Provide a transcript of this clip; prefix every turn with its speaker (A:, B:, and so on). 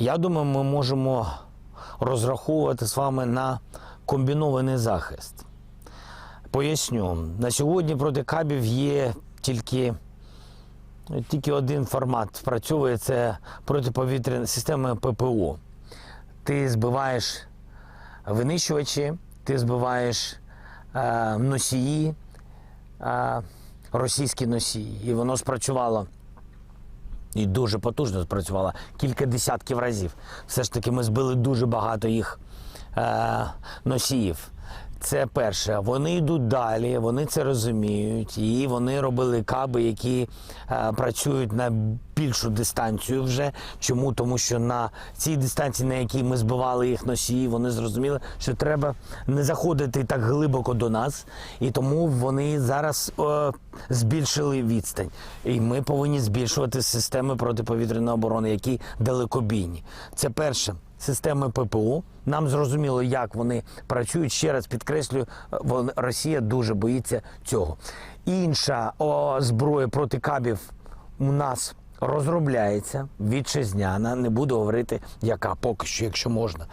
A: Я думаю, ми можемо розраховувати з вами на комбінований захист. Поясню, на сьогодні проти кабів є тільки, тільки один формат. Спрацьовує це протиповітряна система ППО. Ти збиваєш винищувачі, ти збиваєш е, носії, е, російські носії. І воно спрацювало. І дуже потужно спрацювала кілька десятків разів. Все ж таки ми збили дуже багато їх е, носіїв. Це перше. Вони йдуть далі, вони це розуміють, і вони робили каби, які е, працюють на більшу дистанцію вже. Чому? Тому що на цій дистанції, на якій ми збивали їх носії, вони зрозуміли, що треба не заходити так глибоко до нас, і тому вони зараз е, збільшили відстань. І ми повинні збільшувати системи протиповітряної оборони, які далекобійні. Це перше. Системи ППО. Нам зрозуміло, як вони працюють. Ще раз підкреслюю, вон- Росія дуже боїться цього. Інша зброя проти кабів у нас розробляється вітчизняна. Не буду говорити, яка поки що, якщо можна.